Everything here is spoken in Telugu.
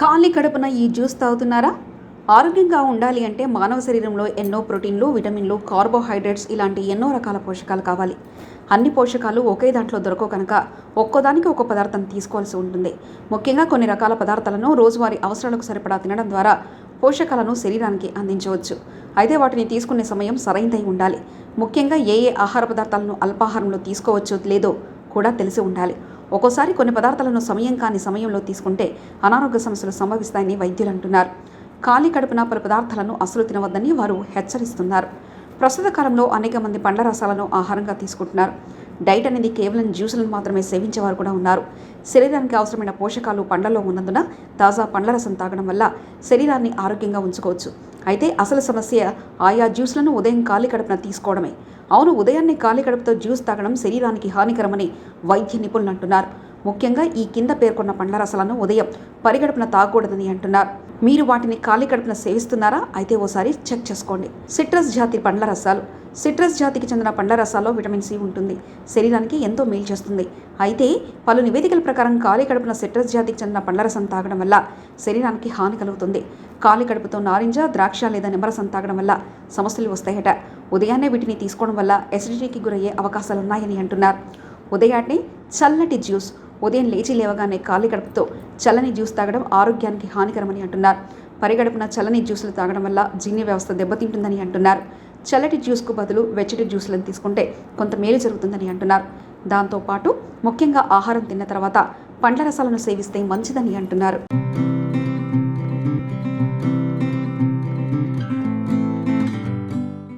ఖాళీ కడుపున ఈ జ్యూస్ తాగుతున్నారా? ఆరోగ్యంగా ఉండాలి అంటే మానవ శరీరంలో ఎన్నో ప్రోటీన్లు విటమిన్లు కార్బోహైడ్రేట్స్ ఇలాంటి ఎన్నో రకాల పోషకాలు కావాలి. అన్ని పోషకాలు ఒకే దాంట్లో దొరకవు కనుక ఒక్కోదానికి ఒక్కో పదార్థం తీసుకోవాల్సి ఉంటుంది. ముఖ్యంగా కొన్ని రకాల పదార్థాలను రోజువారీ అవసరాలకు సరిపడా తినడం ద్వారా పోషకాలను శరీరానికి అందించవచ్చు. అయితే వాటిని తీసుకునే సమయం సరైనదై ఉండాలి. ముఖ్యంగా ఏ ఏ ఆహార పదార్థాలను అల్పాహారంలో తీసుకోవచ్చో లేదో కూడా తెలిసి ఉండాలి. ఒక్కోసారి కొన్ని పదార్థాలను సమయం కాని సమయంలో తీసుకుంటే అనారోగ్య సమస్యలు సంభవిస్తాయని వైద్యులు అంటున్నారు. ఖాళీ కడుపున పలు పదార్థాలను అసలు తినవద్దని వారు హెచ్చరిస్తున్నారు. ప్రస్తుత కాలంలో అనేక మంది పండ్ల రసాలను ఆహారంగా తీసుకుంటున్నారు. డైట్ అనేది కేవలం జ్యూసులను మాత్రమే సేవించేవారు కూడా ఉన్నారు. శరీరానికి అవసరమైన పోషకాలు పండ్లలో ఉన్నందున తాజా పండ్ల రసం తాగడం వల్ల శరీరాన్ని ఆరోగ్యంగా ఉంచుకోవచ్చు. అయితే అసలు సమస్య ఆయా జ్యూస్లను ఉదయం ఖాళీ కడుపున తీసుకోవడమే. అవును ఉదయాన్నే ఖాళీ కడుపుతో జ్యూస్ తాగడం శరీరానికి హానికరమని వైద్య నిపుణులు అంటున్నారు. ముఖ్యంగా ఈ కింద పేర్కొన్న పండ్ల రసాలను ఉదయం పరిగడుపున తాగకూడదని అంటున్నారు. మీరు వాటిని ఖాళీ కడుపున సేవిస్తున్నారా? అయితే ఓసారి చెక్ చేసుకోండి. సిట్రస్ జాతి పండ్ల రసాలు సిట్రస్ జాతికి చెందిన పండ్ల రసాల్లో విటమిన్ సి ఉంటుంది. శరీరానికి ఎంతో మేలు చేస్తుంది. అయితే పలు నివేదికల ప్రకారం ఖాళీ కడుపున సిట్రస్ జాతికి చెందిన పండ్ల రసం తాగడం వల్ల శరీరానికి హాని కలుగుతుంది. ఖాళీ కడుపుతో నారింజ ద్రాక్ష లేదా నిమ్మరసం తాగడం వల్ల సమస్యలు వస్తాయట. ఉదయాన్నే వీటిని తీసుకోవడం వల్ల ఎసిడిటీకి గురయ్యే అవకాశాలు ఉన్నాయని అంటున్నారు. ఉదయాన్నే చల్లటి జ్యూస్ ఉదయం లేచి లేవగానే ఖాళీ గడుపుతో చల్లని జ్యూస్ తాగడం ఆరోగ్యానికి హానికరమని అంటున్నారు. పరిగడపున చల్లని జ్యూసులు తాగడం వల్ల జీర్ణ వ్యవస్థ దెబ్బతింటుందని అంటున్నారు. చల్లటి జ్యూస్కు బదులు వెచ్చటి జ్యూసులను తీసుకుంటే కొంత మేలు జరుగుతుందని అంటున్నారు. దాంతోపాటు ముఖ్యంగా ఆహారం తిన్న తర్వాత పండ్ల రసాలను సేవిస్తే మంచిదని అంటున్నారు.